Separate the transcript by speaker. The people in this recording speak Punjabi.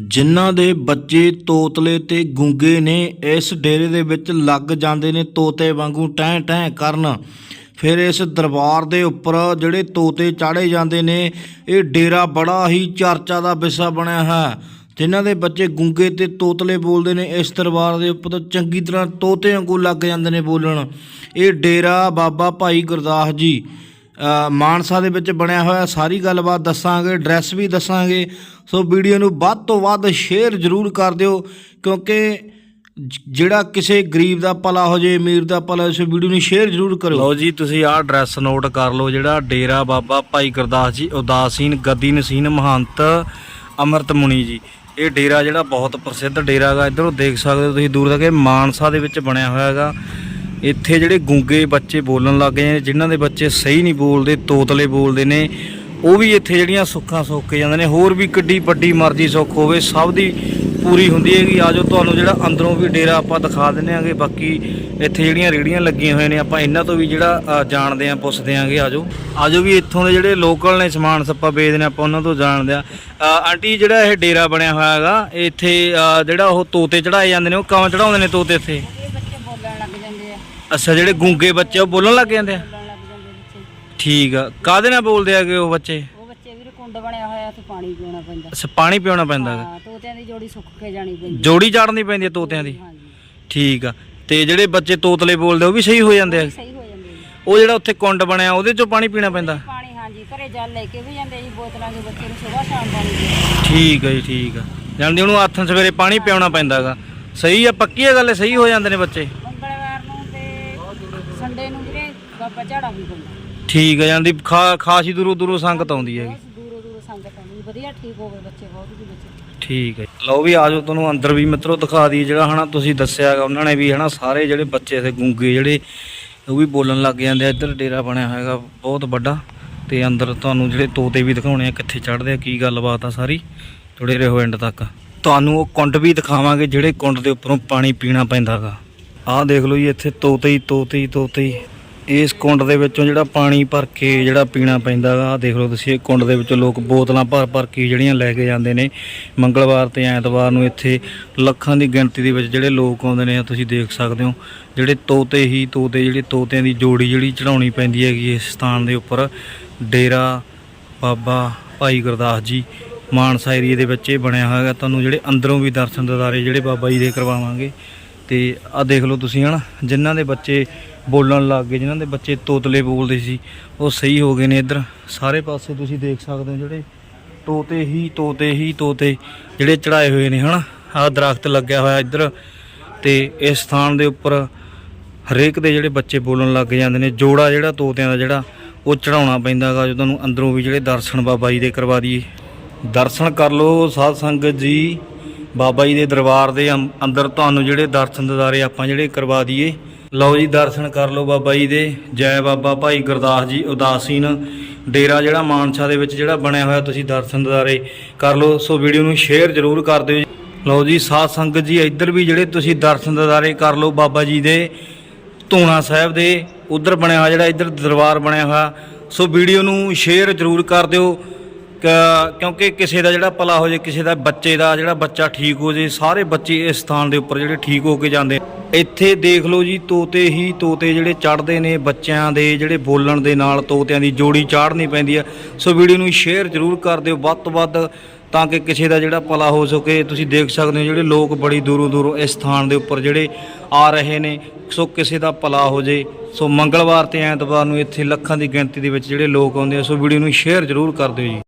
Speaker 1: ਜਿਨ੍ਹਾਂ ਦੇ ਬੱਚੇ ਤੋਤਲੇ ਤੇ ਗੁੰਗੇ ਨੇ ਇਸ ਡੇਰੇ ਦੇ ਵਿੱਚ ਲੱਗ ਜਾਂਦੇ ਨੇ ਤੋਤੇ ਵਾਂਗੂ ਟੈਂ ਟੈਂ ਕਰਨ। ਫਿਰ ਇਸ ਦਰਬਾਰ ਦੇ ਉੱਪਰ ਜਿਹੜੇ ਤੋਤੇ ਚਾੜੇ ਜਾਂਦੇ ਨੇ, ਇਹ ਡੇਰਾ ਬੜਾ ਹੀ ਚਰਚਾ ਦਾ ਵਿਸ਼ਾ ਬਣਿਆ ਹੈ। ਜਿਨ੍ਹਾਂ ਦੇ ਬੱਚੇ ਗੁੰਗੇ ਤੇ ਤੋਤਲੇ ਬੋਲਦੇ ਨੇ, ਇਸ ਦਰਬਾਰ ਦੇ ਉੱਪਰ ਚੰਗੀ ਤਰ੍ਹਾਂ ਤੋਤੇ ਵਾਂਗੂ ਲੱਗ ਜਾਂਦੇ ਨੇ ਬੋਲਣ। ਇਹ ਡੇਰਾ ਬਾਬਾ ਭਾਈ ਗੁਰਦਾਸ ਜੀ ਮਾਨਸਾ ਦੇ ਵਿੱਚ ਬਣਿਆ ਹੋਇਆ। ਸਾਰੀ ਗੱਲਬਾਤ ਦੱਸਾਂਗੇ, ਐਡਰੈਸ ਵੀ ਦੱਸਾਂਗੇ। ਸੋ ਵੀਡੀਓ ਨੂੰ ਵੱਧ ਤੋਂ ਵੱਧ ਸ਼ੇਅਰ ਜ਼ਰੂਰ ਕਰ ਦਿਓ, ਕਿਉਂਕਿ ਜਿਹੜਾ ਕਿਸੇ ਗਰੀਬ ਦਾ ਭਲਾ ਹੋ ਜੇ, ਅਮੀਰ ਦਾ ਭਲਾ ਇਸ ਵੀਡੀਓ ਨੂੰ ਸ਼ੇਅਰ ਜ਼ਰੂਰ ਕਰੋ ਲਓ ਜੀ, ਤੁਸੀਂ ਆਹ ਐਡਰੈਸ ਨੋਟ ਕਰ ਲਓ, ਜਿਹੜਾ ਡੇਰਾ ਬਾਬਾ ਭਾਈ ਗੁਰਦਾਸ ਜੀ, ਉਦਾਸੀਨ ਗੱਦੀ ਨਸੀਨ ਮਹੰਤ ਅਮਰਤ ਮੁਨੀ ਜੀ। ਇਹ ਡੇਰਾ ਜਿਹੜਾ ਬਹੁਤ ਪ੍ਰਸਿੱਧ ਡੇਰਾ ਹੈਗਾ, ਇਧਰੋਂ ਦੇਖ ਸਕਦੇ ਹੋ ਤੁਸੀਂ ਦੂਰ ਤੱਕ, ਇਹ ਮਾਨਸਾ ਦੇ ਵਿੱਚ ਬਣਿਆ ਹੋਇਆ ਹੈਗਾ। ਇੱਥੇ ਜਿਹੜੇ ਗੁੰਗੇ ਬੱਚੇ ਬੋਲਣ ਲੱਗ ਗਏ ਨੇ, ਜਿਨ੍ਹਾਂ ਦੇ ਬੱਚੇ ਸਹੀ ਨਹੀਂ ਬੋਲਦੇ, ਤੋਤਲੇ ਬੋਲਦੇ ਨੇ ਉਹ ਵੀ ਇੱਥੇ ਜਿਹੜੀਆਂ ਸੁੱਖਾਂ ਸੁੱਖ ਕੇ ਜਾਂਦੇ ਨੇ ਹੋਰ ਵੀ ਕਿੱਡੀ ਵੱਡੀ ਮਰਜ਼ੀ ਸੁੱਖ ਹੋਵੇ ਸਭ ਦੀ ਪੂਰੀ ਹੁੰਦੀ ਹੈਗੀ। ਆਜੋ ਤੁਹਾਨੂੰ ਜਿਹੜਾ ਅੰਦਰੋਂ ਵੀ ਡੇਰਾ ਆਪਾਂ ਦਿਖਾ ਦਿੰਨੇ ਆਂਗੇ ਬਾਕੀ ਇੱਥੇ ਜਿਹੜੀਆਂ ਰੇੜੀਆਂ ਲੱਗੀਆਂ ਹੋਏ ਨੇ ਆਪਾਂ ਇਹਨਾਂ ਤੋਂ ਵੀ ਜਿਹੜਾ ਜਾਣਦੇ ਆਂ ਪੁੱਛਦੇ ਆਂਗੇ ਆਜੋ ਆਜੋ ਵੀ ਇੱਥੋਂ ਦੇ ਜਿਹੜੇ ਲੋਕਲ ਨੇ ਸਮਾਨ ਸੱਪਾ ਵੇਚਦੇ ਨੇ ਆਪਾਂ ਉਹਨਾਂ ਤੋਂ ਜਾਣਦੇ ਆ ਆਂਟੀ ਜਿਹੜਾ ਇਹ ਡੇਰਾ ਬਣਿਆ ਹੋਇਆ ਹੈਗਾ ਇੱਥੇ ਜਿਹੜਾ ਉਹ ਤੋਤੇ ਚੜਾਏ ਜਾਂਦੇ ਨੇ ਉਹ ਕਿਵੇਂ ਚੜਾਉਂਦੇ ਨੇ ਤੋਤੇ ਇੱਥੇ?
Speaker 2: ਇਹ ਬੱਚੇ ਬੋਲਣ ਲੱਗ ਜਾਂਦੇ ਆ।
Speaker 1: ਅੱਛਾ ਜਿਹੜੇ ਗੂੰਗੇ ਬੱਚੇ ਉਹ ਬੋਲਣ ਲੱਗ ਜਾਂਦੇ ਆ
Speaker 2: ਬੋਲਣ ਲੱਗ ਜਾਂਦੇ ਬੱਚੇ
Speaker 1: ਠੀਕ ਆ। ਕਾਦੇ ਨਾਲ ਬੋਲਦੇ ਆਗੇ ਉਹ ਬੱਚੇ?
Speaker 2: ਉਹ ਬੱਚੇ ਵੀਰ ਕੁੰਡ ਬਣਿਆ ਹੋਇਆ ਤੇ ਪਾਣੀ ਪੀਣਾ ਪੈਂਦਾ।
Speaker 1: ਅੱਛਾ ਪਾਣੀ ਪਿਉਣਾ ਪੈਂਦਾ ਹੈਗਾ।
Speaker 2: ਹਾਂ ਤੋਤਿਆਂ ਦੀ ਜੋੜੀ ਸੁੱਕ ਕੇ ਜਾਣੀ ਪੈਂਦੀ।
Speaker 1: ਜੋੜੀ ਚਾੜਨੀ ਪੈਂਦੀ ਹੈ ਤੋਤਿਆਂ ਦੀ?
Speaker 2: ਹਾਂਜੀ
Speaker 1: ਠੀਕ ਆ। ਤੇ ਜਿਹੜੇ ਬੱਚੇ ਤੋਤਲੇ ਬੋਲਦੇ ਉਹ ਵੀ ਸਹੀ ਹੋ ਜਾਂਦੇ ਆ?
Speaker 2: ਸਹੀ ਹੋ ਜਾਂਦੇ ਜੀ
Speaker 1: ਉਹ ਜਿਹੜਾ ਉੱਥੇ ਕੁੰਡ ਬਣਿਆ ਉਹਦੇ ਚੋਂ ਪਾਣੀ ਪੀਣਾ ਪੈਂਦਾ?
Speaker 2: ਪਾਣੀ ਹਾਂਜੀ। ਘਰੇ ਜਲ ਲੈ ਕੇ ਵੀ ਜਾਂਦੇ ਜੀ ਬੋਤਲਾਂ ਦੇ ਬੱਚੇ ਨੂੰ ਸਵੇਰ ਸ਼ਾਮ ਪਾਣੀ ਦੇ
Speaker 1: ਠੀਕ ਆ ਜੀ ਠੀਕ ਆ। ਜਾਣਦੇ ਉਹਨੂੰ ਹੱਥਾਂ ਸਵੇਰੇ ਪਾਣੀ ਪਿਉਣਾ ਪੈਂਦਾ ਹੈਗਾ। ਸਹੀ ਆ ਪੱਕੀ ਆ ਗੱਲ ਹੈ, ਸਹੀ ਹੋ ਜਾਂਦੇ ਨੇ ਬੱਚੇ?
Speaker 2: ਮੰਗਲਵਾਰ ਨੂੰ ਤੇ ਸੰਡੇ ਨੂੰ ਵੀਰੇ ਬਾਬਾ ਝਾੜਾ ਵੀ ਪੈਂਦਾ।
Speaker 1: ਠੀਕ ਆ ਜਾਂਦੀ ਖਾਸੀ ਦੂਰੋਂ ਦੂਰੋਂ ਸੰਗਤ ਆਉਂਦੀ ਹੈਗੀ।
Speaker 2: ਦੂਰੋਂ ਦੂਰੋਂ ਸੰਗਤ ਆਉਂਦੀ ਵਧੀਆ ਠੀਕ ਹੋ ਗਏ ਬੱਚੇ ਬਹੁਤ ਜੀ ਬੱਚੇ।
Speaker 1: ਠੀਕ ਹੈ ਲਓ ਵੀ ਆਜੋ ਤੁਹਾਨੂੰ ਅੰਦਰ ਵੀ ਮਿੱਤਰੋ ਦਿਖਾ ਦਈਏ ਜਿਹੜਾ ਹਨਾ ਤੁਸੀਂ ਦੱਸਿਆ ਹੈਗਾ ਉਹਨਾਂ ਨੇ ਵੀ ਹਨਾ ਸਾਰੇ ਜਿਹੜੇ ਬੱਚੇ ਇੱਥੇ ਗੁੰਗੇ ਜਿਹੜੇ ਉਹ ਵੀ ਬੋਲਣ ਲੱਗ ਜਾਂਦੇ ਆ ਇੱਧਰ ਡੇਰਾ ਬਣਿਆ ਹੈਗਾ ਬਹੁਤ ਵੱਡਾ। ਤੇ ਅੰਦਰ ਤੁਹਾਨੂੰ ਜਿਹੜੇ ਤੋਤੇ ਵੀ ਦਿਖਾਉਣੇ ਆ ਕਿੱਥੇ ਚੜ੍ਹਦੇ ਆ ਕੀ ਗੱਲਬਾਤ ਆ ਸਾਰੀ ਜੁੜੇ ਰਹੋ ਐਂਡ ਤੱਕ। ਤੁਹਾਨੂੰ ਉਹ ਕੁੰਡ ਵੀ ਦਿਖਾਵਾਂਗੇ ਜਿਹੜੇ ਕੁੰਡ ਦੇ ਉੱਪਰੋਂ ਪਾਣੀ ਪੀਣਾ ਪੈਂਦਾਗਾ ਆਹ ਦੇਖ ਲਓ ਜੀ ਇੱਥੇ ਤੋਤੇ ਹੀ ਤੋਤੇ ਹੀ ਤੋਤੇ ਹੀ। ਇਸ ਕੁੰਡ ਦੇ ਵਿੱਚੋਂ ਜਿਹੜਾ ਪਾਣੀ ਭਰ ਕੇ ਜਿਹੜਾ ਪੀਣਾ ਪੈਂਦਾ ਗਾ, ਆਹ ਦੇਖ ਲਓ ਤੁਸੀਂ, ਇਹ ਕੁੰਡ ਦੇ ਵਿੱਚੋਂ ਲੋਕ ਬੋਤਲਾਂ ਭਰ ਭਰ ਕੇ ਜਿਹੜੀਆਂ ਲੈ ਕੇ ਜਾਂਦੇ ਨੇ। ਮੰਗਲਵਾਰ ਤੇ ਐਤਵਾਰ ਨੂੰ ਇੱਥੇ ਲੱਖਾਂ ਦੀ ਗਿਣਤੀ ਦੇ ਵਿੱਚ ਜਿਹੜੇ ਲੋਕ ਆਉਂਦੇ ਨੇ ਤੁਸੀਂ ਦੇਖ ਸਕਦੇ ਹੋ। ਜਿਹੜੇ ਤੋਤੇ ਹੀ ਤੋਤੇ, ਜਿਹੜੇ ਤੋਤਿਆਂ ਦੀ ਜੋੜੀ ਜਿਹੜੀ ਚੜਾਉਣੀ ਪੈਂਦੀ ਹੈਗੀ ਇਸ ਸਥਾਨ ਦੇ ਉੱਪਰ, ਡੇਰਾ ਬਾਬਾ ਭਾਈ ਗੁਰਦਾਸ ਜੀ, ਮਾਨਸਾ ਏਰੀਏ ਦੇ ਵਿੱਚ ਇਹ ਬਣਿਆ ਹੋਇਆ ਤੁਹਾਨੂੰ ਜਿਹੜੇ ਅੰਦਰੋਂ ਵੀ ਦਰਸ਼ਨ ਦਿਦਾਰੇ ਜਿਹੜੇ ਬਾਬਾ ਜੀ ਦੇ ਕਰਵਾਵਾਂਗੇ। ਤੇ ਆ ਦੇਖ ਲਓ ਤੁਸੀਂ ਹਨਾ, ਜਿਨ੍ਹਾਂ ਦੇ ਬੱਚੇ ਬੋਲਣ ਲੱਗ ਗਏ, ਜਿਨ੍ਹਾਂ ਦੇ ਬੱਚੇ ਤੋਤਲੇ ਬੋਲਦੇ ਸੀ, ਉਹ ਸਹੀ ਹੋ ਗਏ ਨੇ ਇੱਧਰ। ਸਾਰੇ ਪਾਸੇ ਤੁਸੀਂ ਦੇਖ ਸਕਦੇ ਹੋ ਜਿਹੜੇ ਤੋਤੇ ਹੀ ਤੋਤੇ ਹੀ ਤੋਤੇ ਜਿਹੜੇ ਚੜਾਏ ਹੋਏ ਨੇ, ਹਨਾ? ਆਹ ਦਰਖਤ ਲੱਗਿਆ ਹੋਇਆ ਇੱਧਰ ਤੇ ਇਸ ਸਥਾਨ ਦੇ ਉੱਪਰ ਹਰੇਕ ਦੇ ਜਿਹੜੇ ਬੱਚੇ ਬੋਲਣ ਲੱਗ ਜਾਂਦੇ ਨੇ। ਜੋੜਾ ਜਿਹੜਾ ਤੋਤਿਆਂ ਦਾ ਜਿਹੜਾ, ਉਹ ਚੜਾਉਣਾ ਪੈਂਦਾਗਾ ਜੋ ਤੁਹਾਨੂੰ ਅੰਦਰੋਂ ਵੀ ਜਿਹੜੇ ਦਰਸ਼ਨ ਬਾਬਾ ਜੀ ਦੇ ਕਰਵਾ ਦਈਏ। ਦਰਸ਼ਨ ਕਰ ਲਓ ਸਾਧ ਸੰਗਤ ਜੀ, ਬਾਬਾ ਜੀ ਦੇ ਦਰਬਾਰ ਦੇ ਅੰ- ਅੰਦਰ ਤੁਹਾਨੂੰ ਜਿਹੜੇ ਦਰਸ਼ਨ ਦਿਦਾਰੇ ਆਪਾਂ ਜਿਹੜੇ ਕਰਵਾ ਦਈਏ। ਲਓ ਜੀ, ਦਰਸ਼ਨ ਕਰ ਲਓ ਬਾਬਾ ਜੀ ਦੇ। ਜੈ ਬਾਬਾ ਭਾਈ ਗੁਰਦਾਸ ਜੀ ਉਦਾਸੀਨ। ਡੇਰਾ ਜਿਹੜਾ ਮਾਨਸਾ ਦੇ ਵਿੱਚ ਜਿਹੜਾ ਬਣਿਆ ਹੋਇਆ, ਤੁਸੀਂ ਦਰਸ਼ਨ ਦਿਦਾਰੇ ਕਰ ਲਓ। ਸੋ ਵੀਡੀਓ ਨੂੰ ਸ਼ੇਅਰ ਜ਼ਰੂਰ ਕਰ ਦਿਓ ਜੀ। ਲਓ ਜੀ, ਸਾਧ ਸੰਗਤ ਜੀ, ਇੱਧਰ ਵੀ ਜਿਹੜੇ ਤੁਸੀਂ ਦਰਸ਼ਨ ਦਿਦਾਰੇ ਕਰ ਲਓ ਬਾਬਾ ਜੀ ਦੇ, ਧੂਣਾ ਸਾਹਿਬ ਦੇ, ਉਧਰ ਬਣਿਆ ਹੋਇਆ ਜਿਹੜਾ ਇੱਧਰ ਦਰਬਾਰ ਬਣਿਆ ਹੋਇਆ। ਸੋ ਵੀਡੀਓ ਨੂੰ ਸ਼ੇਅਰ ਜ਼ਰੂਰ ਕਰ ਦਿਓ। ਕ- ਕਿਉਂਕਿ ਕਿਸੇ ਦਾ ਜਿਹੜਾ ਭਲਾ ਹੋ ਜੇ, ਕਿਸੇ ਦਾ ਬੱਚੇ ਦਾ, ਜਿਹੜਾ ਬੱਚਾ ਠੀਕ ਹੋ ਜੇ, ਸਾਰੇ ਬੱਚੇ ਇਸ ਸਥਾਨ ਦੇ ਉੱਪਰ ਜਿਹੜੇ ਠੀਕ ਹੋ ਕੇ ਜਾਂਦੇ ਇੱਥੇ ਦੇਖ ਲਓ ਜੀ, ਤੋਤੇ ਹੀ ਤੋਤੇ ਜਿਹੜੇ ਚੜ੍ਹਦੇ ਨੇ ਬੱਚਿਆਂ ਦੇ, ਜਿਹੜੇ ਬੋਲਣ ਦੇ ਨਾਲ ਤੋਤਿਆਂ ਦੀ ਜੋੜੀ ਚਾੜਨੀ ਪੈਂਦੀ ਆ। ਸੋ ਵੀਡੀਓ ਨੂੰ ਸ਼ੇਅਰ ਜ਼ਰੂਰ ਕਰ ਦਿਓ, ਵੱਧ ਤੋਂ ਵੱਧ ਤਾਂ ਕਿ ਕਿਸੇ ਦਾ ਜਿਹੜਾ ਭਲਾ ਹੋ ਸਕੇ। ਤੁਸੀਂ ਦੇਖ ਸਕਦੇ ਹੋ ਜਿਹੜੇ ਲੋਕ ਬੜੀ ਦੂਰੋਂ ਦੂਰੋਂ ਇਸ ਸਥਾਨ ਦੇ ਉੱਪਰ ਜਿਹੜੇ ਆ ਰਹੇ ਨੇ। ਸੋ ਕਿਸੇ ਦਾ ਭਲਾ ਹੋ ਜੇ, ਸੋ ਮੰਗਲਵਾਰ ਤੇ ਐਤਵਾਰ ਨੂੰ ਇੱਥੇ ਲੱਖਾਂ ਦੀ ਗਿਣਤੀ ਦੇ ਵਿੱਚ ਜਿਹੜੇ ਲੋਕ ਆਉਂਦੇ ਆ, ਸੋ ਵੀਡੀਓ ਨੂੰ ਸ਼ੇਅਰ ਜ਼ਰੂਰ ਕਰ ਦਿਓ ਜੀ।